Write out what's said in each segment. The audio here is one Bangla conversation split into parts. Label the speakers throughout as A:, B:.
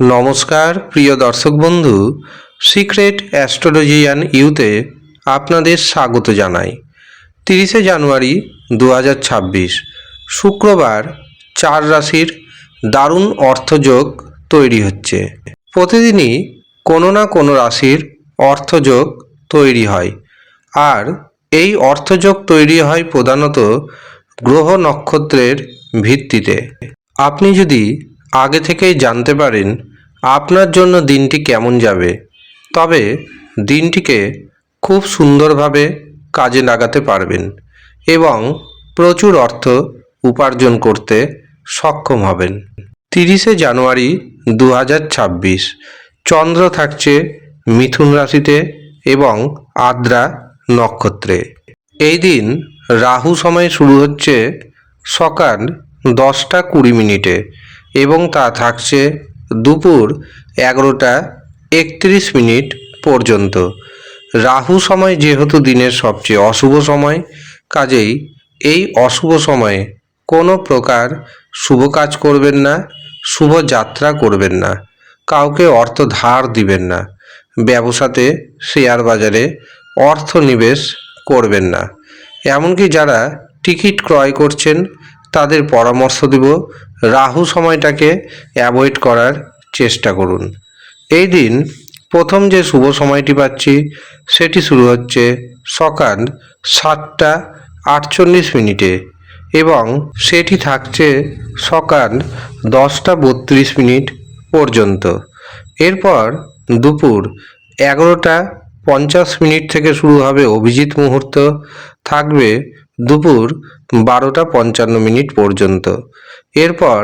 A: নমস্কার, প্রিয় দর্শক বন্ধু, সিক্রেট অ্যাস্ট্রোলজিয়ান ইউতে আপনাদের স্বাগত জানাই। তিরিশে জানুয়ারি দু হাজার ছাব্বিশ, শুক্রবার চার রাশির দারুণ অর্থযোগ তৈরি হচ্ছে। প্রতিদিনই কোনো না কোনো রাশির অর্থযোগ তৈরি হয়। আর এই অর্থযোগ তৈরি হয় প্রধানত গ্রহ নক্ষত্রের ভিত্তিতে। আপনি যদি আগে থেকেই জানতে পারেন আপনার জন্য দিনটি কেমন যাবে। তবে দিনটিকে খুব সুন্দরভাবে কাজে লাগাতে পারবেন এবং প্রচুর অর্থ উপার্জন করতে সক্ষম হবেন। তিরিশে জানুয়ারি দু হাজার ছাব্বিশ, চন্দ্র থাকছে মিথুন রাশিতে এবং আদ্রা নক্ষত্রে। এই দিন রাহু সময় শুরু হচ্ছে সকাল দশটা কুড়ি মিনিটে এবং তা থাকছে দুপুর এগারোটা একত্রিশ মিনিট পর্যন্ত। রাহু সময় যেহেতু দিনের সবচেয়ে অশুভ সময়, কাজেই এই অশুভ সময়ে কোনো প্রকার শুভ কাজ করবেন না, শুভ যাত্রা করবেন না, কাউকে অর্থ ধার দিবেন না, ব্যবসাতে শেয়ার বাজারে অর্থ নিবেশ করবেন না। এমনকি যারা টিকিট ক্রয় করছেন তাদের পরামর্শ দেব। রাহু সময়টাকে অ্যাভয়েড করার চেষ্টা করুন। এই দিন প্রথম যে শুভ সময়টি পাচ্ছি, সেটি শুরু হচ্ছে সকাল সাতটা আটচল্লিশ মিনিটে এবং সেটি থাকছে সকাল দশটা বত্রিশ মিনিট পর্যন্ত। এরপর দুপুর এগারোটা পঞ্চাশ মিনিট থেকে শুরু হবে অভিজিৎ মুহূর্ত। থাকবে দুপুর বারোটা পঞ্চান্ন মিনিট পর্যন্ত। এরপর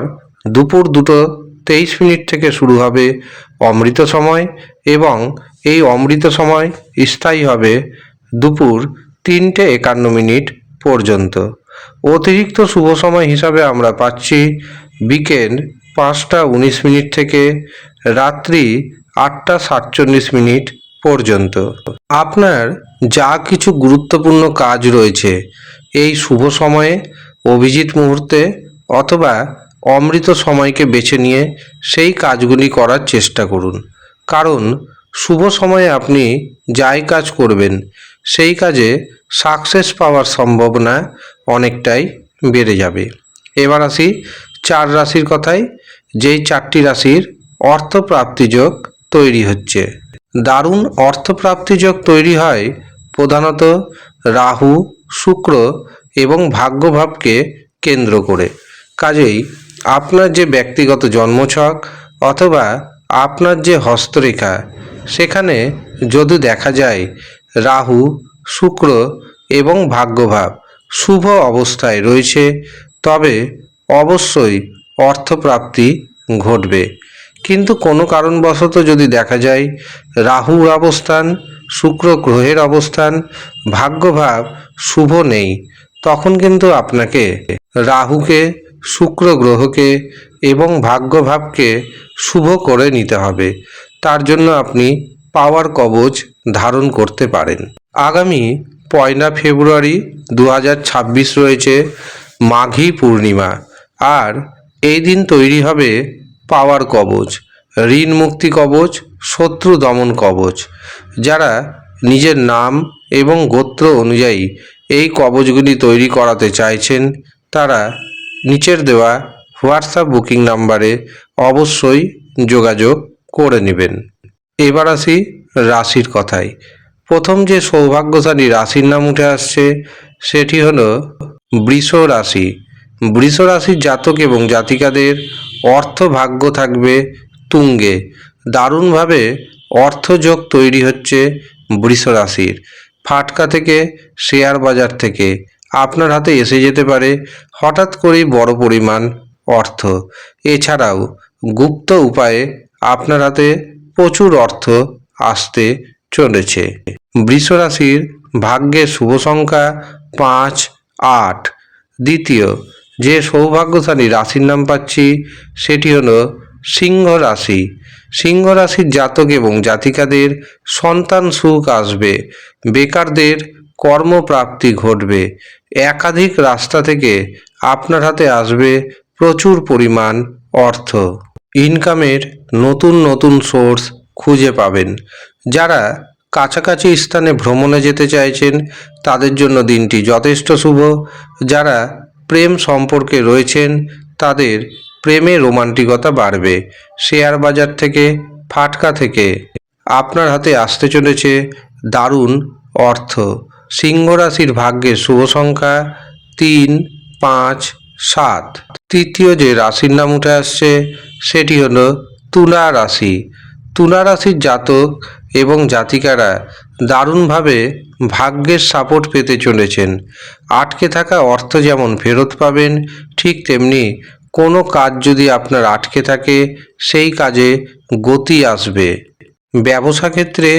A: দুপুর দুটো তেইশ মিনিট থেকে শুরু হবে অমৃত সময় এবং এই অমৃত সময় স্থায়ী হবে দুপুর তিনটে একান্ন মিনিট পর্যন্ত। অতিরিক্ত শুভ সময় হিসাবে আমরা পাচ্ছি বিকেল পাঁচটা উনিশ মিনিট থেকে রাত্রি আটটা সাতচল্লিশ মিনিট পর্যন্ত। আপনার যা কিছু গুরুত্বপূর্ণ কাজ রয়েছে এই শুভ সময়ে, অভিজিৎ মুহূর্তে অথবা অমৃত সময়কে বেছে নিয়ে সেই কাজগুলি করার চেষ্টা করুন। কারণ, শুভ সময়ে আপনি যাই কাজ করবেন, সেই কাজে সাকসেস পাওয়ার সম্ভাবনা অনেকটাই বেড়ে যাবে। এবার আসি চার রাশির কথায়, যেই চারটি রাশির অর্থপ্রাপ্তিযোগ তৈরি হচ্ছে। দারুণ অর্থপ্রাপ্তিযোগ তৈরি হয় প্রধানত রাহু, শুক্র এবং ভাগ্যভাবকে কেন্দ্র করে। কাজেই আপনার যে ব্যক্তিগত জন্মছক অথবা আপনার যে হস্তরেখা, সেখানে যদি দেখা যায় রাহু, শুক্র এবং ভাগ্যভাব শুভ অবস্থায় রয়েছে, তবে অবশ্যই অর্থপ্রাপ্তি ঘটবে। কিন্তু কোনো কারণবশত যদি দেখা যায় রাহুর অবস্থান শুক্র গ্রহের অবস্থান, ভাগ্যভাব শুভ নেই। তখন কিন্তু আপনাকে রাহুকে, শুক্র গ্রহকে এবং ভাগ্যভাবকে শুভ করে নিতে হবে। তার জন্য আপনি পাওয়ার কবচ ধারণ করতে পারেন। আগামী পয়লা ফেব্রুয়ারি দু হাজার ছাব্বিশ রয়েছে মাঘী পূর্ণিমা। আর এই দিন তৈরি হবে পাওয়ার কবচ। ঋণ মুক্তি কবচ, শত্রু দমন কবচ। যারা নিজের নাম এবং গোত্র অনুযায়ী এই কবচগুলি তৈরি করাতে চাইছেন, তারা নিচের দেওয়া হোয়াটসঅ্যাপ বুকিং নাম্বারে অবশ্যই যোগাযোগ করে নেবেন। এবার আসি রাশির কথায়। প্রথম যে সৌভাগ্যশালী রাশির নাম উঠে আসছে, সেটি হলো বৃষ রাশি। বৃষ রাশির জাতক এবং জাতিকাদের অর্থ ভাগ্য থাকবে তুঙ্গে। দারুণভাবে অর্থযোগ তৈরি হচ্ছে বৃষ রাশির। ফাটকা থেকে, শেয়ার বাজার থেকে। আপনার হাতে এসে যেতে পারে হঠাৎ করেই বড় পরিমাণ অর্থ। এছাড়াও গুপ্ত উপায়ে আপনার হাতে প্রচুর অর্থ আসতে চলেছে। বৃষ রাশির ভাগ্যের শুভ সংখ্যা পাঁচ, আট। দ্বিতীয়, যে সৌভাগ্যশালী রাশির নাম পাচ্ছি সেটি হলো সিংহ রাশি। সিংহ রাশির জাতক এবং জাতিকাদের সন্তান সুখ আসবে। বেকারদের কর্মপ্রাপ্তি ঘটবে। একাধিক রাস্তা থেকে আপনার হাতে আসবে প্রচুর পরিমাণ অর্থ। ইনকামের নতুন নতুন সোর্স খুঁজে পাবেন। যারা কাছাকাছি স্থানে ভ্রমণে যেতে চাইছেন, তাদের জন্য দিনটি যথেষ্ট শুভ। যারা প্রেম সম্পর্কে রয়েছেন, তাদের প্রেমে রোমান্টিকতা বাড়বে। শেয়ার বাজার থেকে, ফাটকা থেকে। আপনার হাতে আসতে চলেছে দারুণ অর্থ। সিংহ রাশির ভাগ্যের শুভ সংখ্যা তিন, পাঁচ, সাত। তৃতীয় যে রাশির নাম উঠে আসছে, সেটি হল তুলা রাশি। তুলা রাশির জাতক এবং জাতিকারা দারুণভাবে ভাগ্যের সাপোর্ট পেতে চলেছেন। আটকে থাকা অর্থ যেমন ফেরত পাবেন, ঠিক তেমনি কোনো কাজ যদি আপনার আটকে থাকে, সেই কাজে গতি আসবে। ব্যবসা ক্ষেত্রে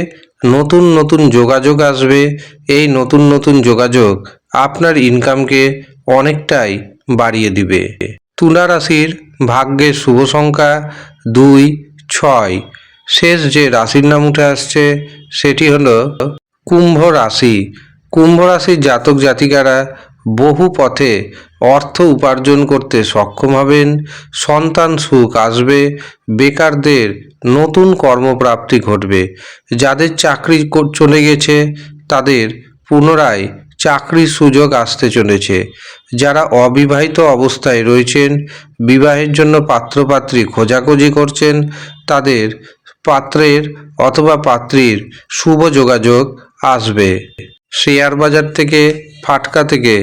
A: নতুন নতুন যোগাযোগ আসবে। এই নতুন নতুন যোগাযোগ আপনার ইনকামকে অনেকটাই বাড়িয়ে দিবে। তুলা রাশির ভাগ্যের শুভ সংখ্যা দুই, ছয়। শেষ যে রাশির নাম উঠে আসছে, সেটি হল কুম্ভ রাশি। কুম্ভ রাশির জাতক জাতিকারা বহু পথে অর্থ উপার্জন করতে সক্ষম হবেন, সন্তান সুখ আসবে, বেকারদের নতুন কর্মপ্রাপ্তি ঘটবে। যাদের চাকরি কর- চলে গেছে, তাদের পুনরায় চাকরির সুযোগ আসতে চলেছে। যারা অবিবাহিত অবস্থায় রয়েছেন, বিবাহের জন্য পাত্রপাত্রী খোঁজাখুঁজি করছেন, তাদের পাত্রের অথবা পাত্রীর শুভ যোগাযোগ আসবে। শেয়ার বাজার থেকে, ফাটকা থেকে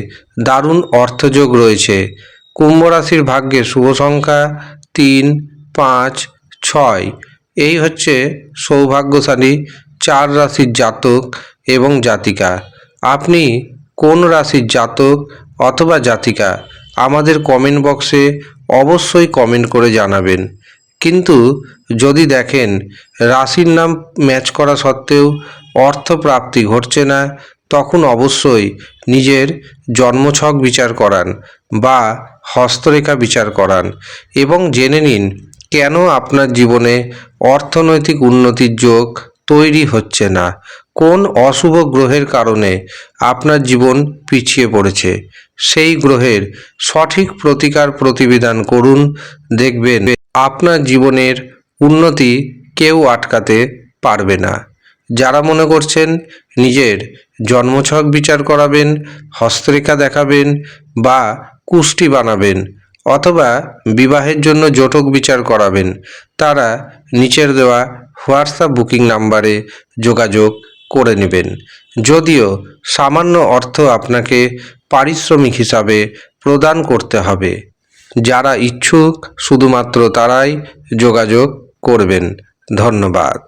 A: দারুণ অর্থযোগ রয়েছে। কুম্ভ রাশির ভাগ্যে শুভ সংখ্যা তিন, পাঁচ, ছয়। এই হচ্ছে সৌভাগ্যশালী চার রাশির জাতক এবং জাতিকা। আপনি কোন রাশির জাতক অথবা জাতিকা? আমাদের কমেন্ট বক্সে অবশ্যই কমেন্ট করে জানাবেন। কিন্তু যদি দেখেন রাশির নাম ম্যাচ করা সত্ত্বেও অর্থ প্রাপ্তি ঘটছে না তখন অবশ্যই নিজের জন্মছক বিচার করান বা হস্তরেখা বিচার করান এবং জেনে নিন কেন আপনার জীবনে অর্থনৈতিক উন্নতির যোগ তৈরি হচ্ছে না? কোন অশুভ গ্রহের কারণে আপনার জীবন পিছিয়ে পড়েছে? সেই গ্রহের সঠিক প্রতিকার প্রতিবিধান করুন, দেখবেন আপনার জীবনের উন্নতি কেউ আটকাতে পারবে না। যারা মনে করছেন নিজের জন্মছক বিচার করাবেন, হস্তরেখা দেখাবেন বা কুষ্টি বানাবেন অথবা বিবাহের জন্য জটক বিচার করাবেন, তারা নিচের দেওয়া হোয়াটসঅ্যাপ বুকিং নাম্বারে যোগাযোগ করে নেবেন। যদিও সামান্য অর্থ আপনাকে পারিশ্রমিক হিসাবে প্রদান করতে হবে। যারা ইচ্ছুক, শুধুমাত্র তারাই যোগাযোগ করবেন। ধন্যবাদ।